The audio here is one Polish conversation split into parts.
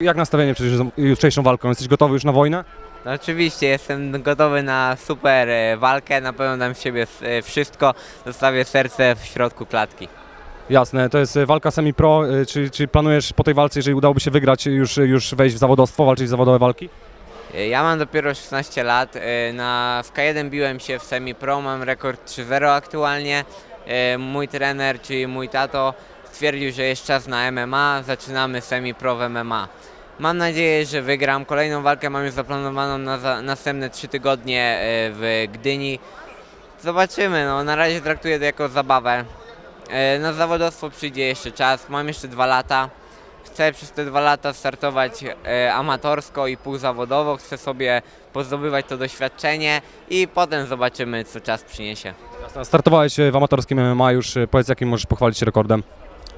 Jak nastawienie przed jutrzejszą- jutrzejszą walką? Jesteś gotowy już na wojnę? No oczywiście jestem gotowy na super e, walkę, na pewno dam z siebie e, wszystko, zostawię serce w środku klatki. Jasne, to jest e, walka semi-pro. e, Czy, czy planujesz po tej walce, jeżeli udałoby się wygrać, już, już wejść w zawodowstwo, walczyć w zawodowe walki? E, Ja mam dopiero 16 lat, e, na, w K1 biłem się w semi-pro, mam rekord 3-0 aktualnie. E, Mój trener, czyli mój tato stwierdził, że jest czas na MMA, zaczynamy semi-pro w MMA. Mam nadzieję, że wygram. Kolejną walkę mam już zaplanowaną na za, następne 3 tygodnie e, w Gdyni. Zobaczymy, no na razie traktuję to jako zabawę. E, Na zawodowstwo przyjdzie jeszcze czas, mam jeszcze dwa lata. Chcę przez te dwa lata startować e, amatorsko i półzawodowo, chcę sobie pozdobywać to doświadczenie i potem zobaczymy, co czas przyniesie. Startowałeś w amatorskim MMA już, powiedz jakim możesz pochwalić się rekordem.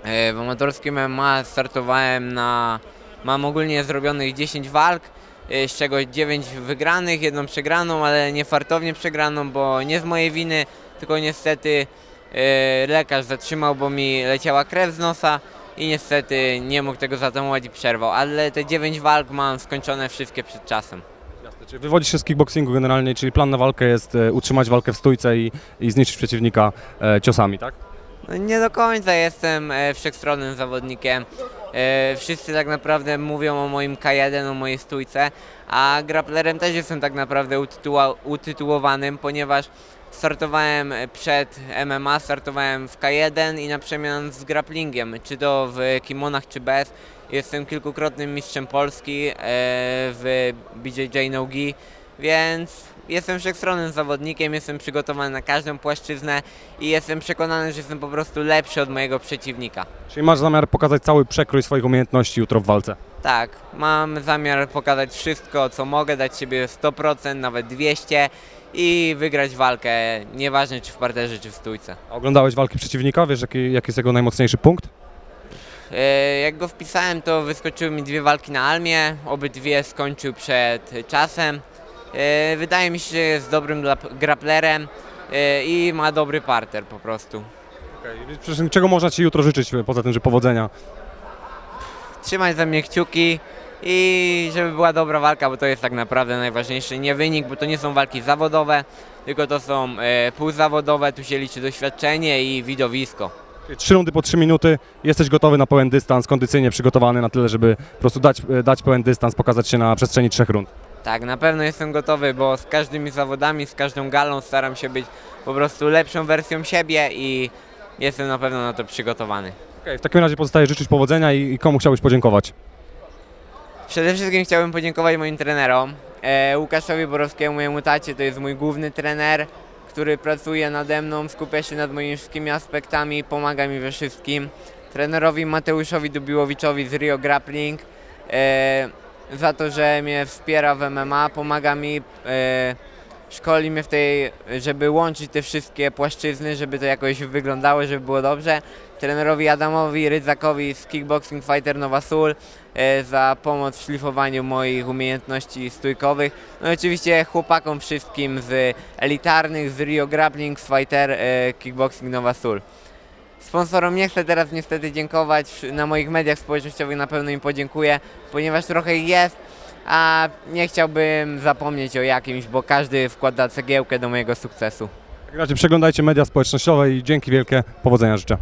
E, W amatorskim MMA startowałem na. Mam ogólnie zrobionych 10 walk, e, z czego 9 wygranych, jedną przegraną, ale nie fartownie przegraną, bo nie z mojej winy, tylko niestety e, lekarz zatrzymał, bo mi leciała krew z nosa i niestety nie mógł tego zatamować i przerwał. Ale te 9 walk mam skończone wszystkie przed czasem. Jasne. Czy wywodzisz się z kickboxingu generalnie, czyli plan na walkę jest utrzymać walkę w stójce i, i zniszczyć przeciwnika ciosami, tak? No, nie do końca jestem e, wszechstronnym zawodnikiem. E, wszyscy tak naprawdę mówią o moim K1, o mojej stójce, a grapplerem też jestem tak naprawdę utytułowanym, ponieważ startowałem przed MMA, startowałem w K1 i na przemian z grapplingiem, czy to w kimonach, czy bez. Jestem kilkukrotnym mistrzem Polski e, w BJJ Nogi, więc jestem wszechstronnym zawodnikiem, jestem przygotowany na każdą płaszczyznę i jestem przekonany, że jestem po prostu lepszy od mojego przeciwnika. Czyli masz zamiar pokazać cały przekrój swoich umiejętności jutro w walce. Tak, mam zamiar pokazać wszystko, co mogę, dać siebie 100%, nawet 200 i wygrać walkę, nieważne czy w parterze, czy w stójce. A oglądałeś walki przeciwnika? Wiesz jaki, jaki jest jego najmocniejszy punkt? E, Jak go wpisałem, to wyskoczyły mi dwie walki na Almie, obydwie skończył przed czasem. E, Wydaje mi się, że jest dobrym grapplerem e, i ma dobry parter po prostu. Okay. Czego można Ci jutro życzyć, e, poza tym, że powodzenia? trzymać za mnie kciuki i żeby była dobra walka, bo to jest tak naprawdę najważniejsze. Nie wynik, bo to nie są walki zawodowe, tylko to są półzawodowe, tu się liczy doświadczenie i widowisko. Trzy rundy po trzy minuty, jesteś gotowy na pełen dystans, kondycyjnie przygotowany na tyle, żeby po prostu dać, dać pełen dystans, pokazać się na przestrzeni trzech rund. Tak, na pewno jestem gotowy, bo z każdymi zawodami, z każdą galą staram się być po prostu lepszą wersją siebie i jestem na pewno na to przygotowany. Okay, w takim razie pozostaje życzyć powodzenia i, i komu chciałbyś podziękować? Przede wszystkim chciałbym podziękować moim trenerom. E, Łukaszowi Borowskiemu, mojemu tacie, to jest mój główny trener, który pracuje nade mną, skupia się nad moimi wszystkimi aspektami, pomaga mi we wszystkim. Trenerowi Mateuszowi Dubiłowiczowi z Rio Grappling e, za to, że mnie wspiera w MMA, pomaga mi, e, szkoli mnie w tej, żeby łączyć te wszystkie płaszczyzny, żeby to jakoś wyglądało, żeby było dobrze. Trenerowi Adamowi Rydzakowi z Kickboxing Fighter Nowa Sul e, za pomoc w szlifowaniu moich umiejętności stójkowych. No i oczywiście chłopakom wszystkim z elitarnych, z Rio Grappling, z Fighter e, Kickboxing Nowa Sul. Sponsorom nie chcę teraz niestety dziękować, na moich mediach społecznościowych na pewno im podziękuję, ponieważ trochę jest, a nie chciałbym zapomnieć o jakimś, bo każdy wkłada cegiełkę do mojego sukcesu. Takim razie przeglądajcie media społecznościowe i dzięki wielkie, powodzenia życzę.